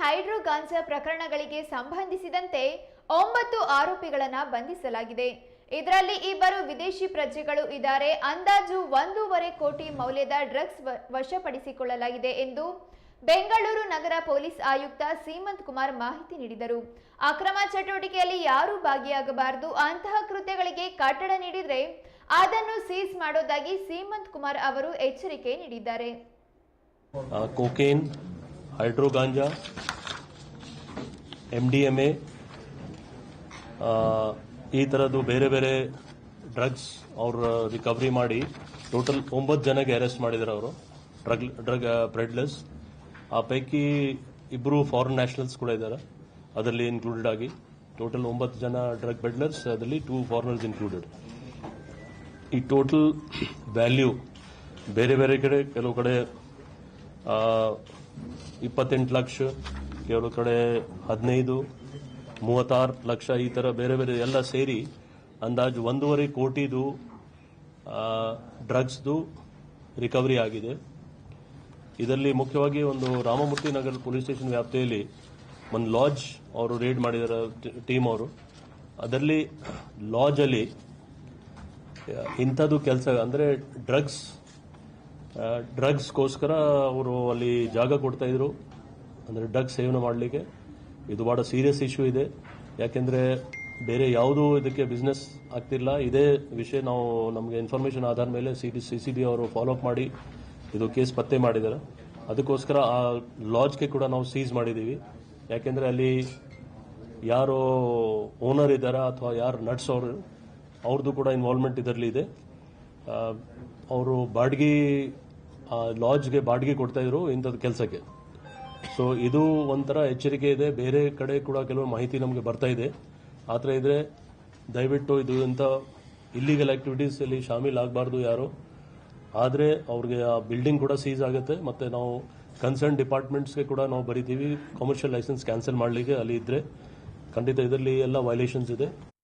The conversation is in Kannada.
ಹೈಡ್ರೋ ಗಾಂಜಾ ಪ್ರಕರಣಗಳಿಗೆ ಸಂಬಂಧಿಸಿದಂತೆ ಒಂಬತ್ತು ಆರೋಪಿಗಳನ್ನು ಬಂಧಿಸಲಾಗಿದೆ. ಇದರಲ್ಲಿ ಇಬ್ಬರು ವಿದೇಶಿ ಪ್ರಜೆಗಳು ಇದ್ದಾರೆ. ಅಂದಾಜು ಒಂದೂವರೆ ಕೋಟಿ ಮೌಲ್ಯದ ಡ್ರಗ್ಸ್ ವಶಪಡಿಸಿಕೊಳ್ಳಲಾಗಿದೆ ಎಂದು ಬೆಂಗಳೂರು ನಗರ ಪೊಲೀಸ್ ಆಯುಕ್ತ ಸೀಮಂತ್ ಕುಮಾರ್ ಮಾಹಿತಿ ನೀಡಿದರು. ಅಕ್ರಮ ಚಟುವಟಿಕೆಯಲ್ಲಿ ಯಾರೂ ಭಾಗಿಯಾಗಬಾರದು. ಅಂತಹ ಕೃತ್ಯಗಳಿಗೆ ಕಟ್ಟಡ ನೀಡಿದರೆ ಅದನ್ನು ಸೀಸ್ ಮಾಡೋದಾಗಿ ಸೀಮಂತ್ ಕುಮಾರ್ ಅವರು ಎಚ್ಚರಿಕೆ ನೀಡಿದ್ದಾರೆ. ಅಲ್ಟ್ರೋ ganja M D M A ಈ ಥರದ್ದು ಬೇರೆ ಬೇರೆ ಡ್ರಗ್ಸ್ ಅವರು ರಿಕವರಿ ಮಾಡಿ ಟೋಟಲ್ ಒಂಬತ್ತು ಜನಕ್ಕೆ ಅರೆಸ್ಟ್ ಮಾಡಿದ್ದಾರೆ ಅವರು. ಡ್ರಗ್ ಡ್ರಗ್ ಬ್ರೆಡ್ಲೆಸ್ ಆ ಪೈಕಿ ಇಬ್ಬರು ಫಾರಿನ್ ನ್ಯಾಷನಲ್ಸ್ ಕೂಡ ಇದ್ದಾರೆ. ಅದರಲ್ಲಿ ಇನ್ಕ್ಲೂಡೆಡ್ ಆಗಿ ಟೋಟಲ್ ಒಂಬತ್ತು ಜನ ಡ್ರಗ್ ಬೆಡ್ಲರ್ಸ್ ಅದರಲ್ಲಿ ಟೂ ಫಾರ್ನರ್ಸ್ ಇನ್ಕ್ಲೂಡೆಡ್ ಈ ಟೋಟಲ್ ವ್ಯಾಲ್ಯೂ ಬೇರೆ ಬೇರೆ ಕಡೆ, ಕೆಲವು ಕಡೆ ಇಪ್ಪತ್ತೆಂಟು ಲಕ್ಷ ಕೆಲವು ಕಡೆ ಹದಿನೈದು, ಮೂವತ್ತಾರು ಲಕ್ಷ ಈ ಥರ ಬೇರೆ ಬೇರೆ ಎಲ್ಲ ಸೇರಿ ಅಂದಾಜು ಒಂದೂವರೆ ಕೋಟಿದು ಡ್ರಗ್ಸ್ದು ರಿಕವರಿ ಆಗಿದೆ. ಇದರಲ್ಲಿ ಮುಖ್ಯವಾಗಿ ಒಂದು ರಾಮಮೂರ್ತಿ ನಗರ ಪೊಲೀಸ್ ಸ್ಟೇಷನ್ ವ್ಯಾಪ್ತಿಯಲ್ಲಿ ಒಂದು ಲಾಡ್ಜ್ ಅವರು ರೇಡ್ ಮಾಡಿದ್ದಾರೆ ಟೀಮ್ ಅವರು. ಅದರಲ್ಲಿ ಲಾಜಲ್ಲಿ ಇಂಥದ್ದು ಕೆಲಸ, ಅಂದರೆ ಡ್ರಗ್ಸ್ ಡ್ರಗ್ಸ್ಗೋಸ್ಕರ ಅವರು ಅಲ್ಲಿ ಜಾಗ ಕೊಡ್ತಾ ಇದ್ರು. ಅಂದರೆ ಡ್ರಗ್ಸ್ ಸೇವನೆ ಮಾಡಲಿಕ್ಕೆ. ಇದು ಬಹಳ ಸೀರಿಯಸ್ ಇಶ್ಯೂ ಇದೆ. ಯಾಕೆಂದರೆ ಬೇರೆ ಯಾವುದೂ ಇದಕ್ಕೆ ಬಿಸ್ನೆಸ್ ಆಗ್ತಿಲ್ಲ. ಇದೇ ವಿಷಯ ನಾವು ನಮಗೆ ಇನ್ಫಾರ್ಮೇಷನ್ ಆಧಾರ ಮೇಲೆ C D C C B ಅವರು ಫಾಲೋ ಅಪ್ ಮಾಡಿ ಇದು ಕೇಸ್ ಪತ್ತೆ ಮಾಡಿದ್ದಾರೆ. ಅದಕ್ಕೋಸ್ಕರ ಆ ಲಾಡ್ಜ್ಗೆ ಕೂಡ ನಾವು ಸೀಸ್ ಮಾಡಿದ್ದೀವಿ. ಯಾಕೆಂದರೆ ಅಲ್ಲಿ ಯಾರು ಓನರ್ ಇದ್ದಾರಾ ಅಥವಾ ಯಾರು ನಡ್ಸೋರು ಅವ್ರದ್ದು ಕೂಡ ಇನ್ವಾಲ್ವ್ಮೆಂಟ್ ಇದರಲ್ಲಿ ಇದೆ. ಅವರು ಬಾಡಿಗೆ ಲಾಡ್ಜ್ಗೆ ಬಾಡಿಗೆ ಕೊಡ್ತಾ ಇದ್ರು ಇಂಥದ್ದು ಕೆಲಸಕ್ಕೆ. ಸೊ ಇದು ಒಂಥರ ಎಚ್ಚರಿಕೆ ಇದೆ. ಬೇರೆ ಕಡೆ ಕೂಡ ಕೆಲವು ಮಾಹಿತಿ ನಮಗೆ ಬರ್ತಾ ಇದೆ. ಆ ಥರ ಇದ್ರೆ ದಯವಿಟ್ಟು ಇದು ಇಂಥ ಇಲ್ಲಿಗಲ್ ಆಕ್ಟಿವಿಟೀಸ್ ಅಲ್ಲಿ ಶಾಮೀಲ್ ಆಗಬಾರ್ದು ಯಾರು. ಆದರೆ ಅವ್ರಿಗೆ ಆ ಬಿಲ್ಡಿಂಗ್ ಕೂಡ ಸೀಸ್ ಆಗುತ್ತೆ. ಮತ್ತೆ ನಾವು ಕನ್ಸರ್ನ್ ಡಿಪಾರ್ಟ್ಮೆಂಟ್ಸ್ಗೆ ಕೂಡ ನಾವು ಬರಿತೀವಿ. ಕಮರ್ಷಿಯಲ್ ಲೈಸೆನ್ಸ್ ಕ್ಯಾನ್ಸಲ್ ಮಾಡಲಿಕ್ಕೆ ಅಲ್ಲಿ ಇದ್ರೆ ಖಂಡಿತ ಇದರಲ್ಲಿ ಎಲ್ಲ ವೈಲೇಷನ್ಸ್ ಇದೆ.